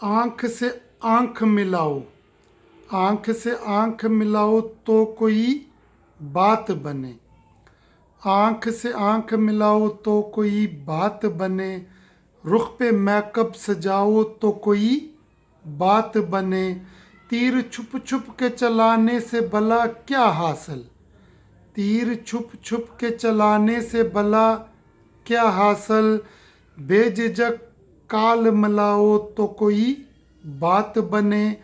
आँख से आँख मिलाओ। आँख से आँख मिलाओ तो कोई बात बने। आँख से आँख मिलाओ तो कोई बात बने। रुख पे मैकअप सजाओ तो कोई बात बने। तीर छुप छुप के चलाने से भला क्या हासिल? तीर छुप छुप के चलाने से भला क्या हासिल? बेझिझक काल मिलाओ तो कोई बात बने।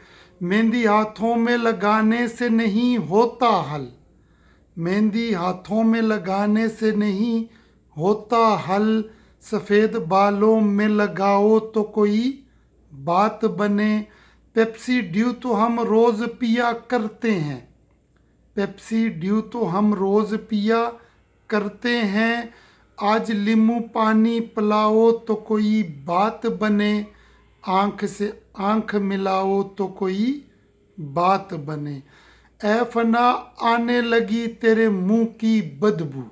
मेहंदी हाथों में लगाने से नहीं होता हल। मेहंदी हाथों में लगाने से नहीं होता हल। सफ़ेद बालों में लगाओ तो कोई बात बने। पेप्सी ड्यू तो हम रोज़ पिया करते हैं। पेप्सी ड्यू तो हम रोज़ पिया करते हैं। आज लींबू पानी पिलाओ तो कोई बात बने। आँख से आँख मिलाओ तो कोई बात बने। ऐ फना आने लगी तेरे मुँह की बदबू।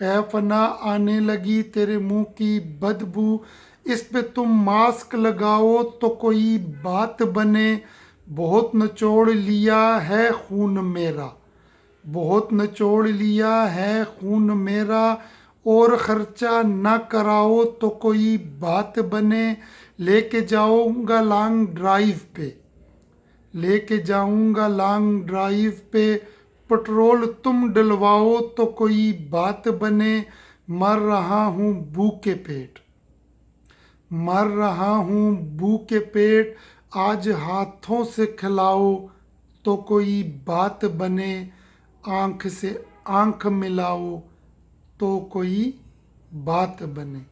ऐ फना आने लगी तेरे मुँह की बदबू। इस पे तुम मास्क लगाओ तो कोई बात बने। बहुत नचोड़ लिया है खून मेरा। बहुत नचोड़ लिया है खून मेरा। और ख़र्चा ना कराओ तो कोई बात बने। लेके जाऊँगा लॉन्ग ड्राइव पे। लेके जाऊँगा लॉन्ग ड्राइव पे। पेट्रोल तुम डलवाओ तो कोई बात बने। मर रहा हूँ भूखे पेट। मर रहा हूँ भूखे पेट। आज हाथों से खिलाओ तो कोई बात बने। आँख से आँख मिलाओ। तो कोई बात बने।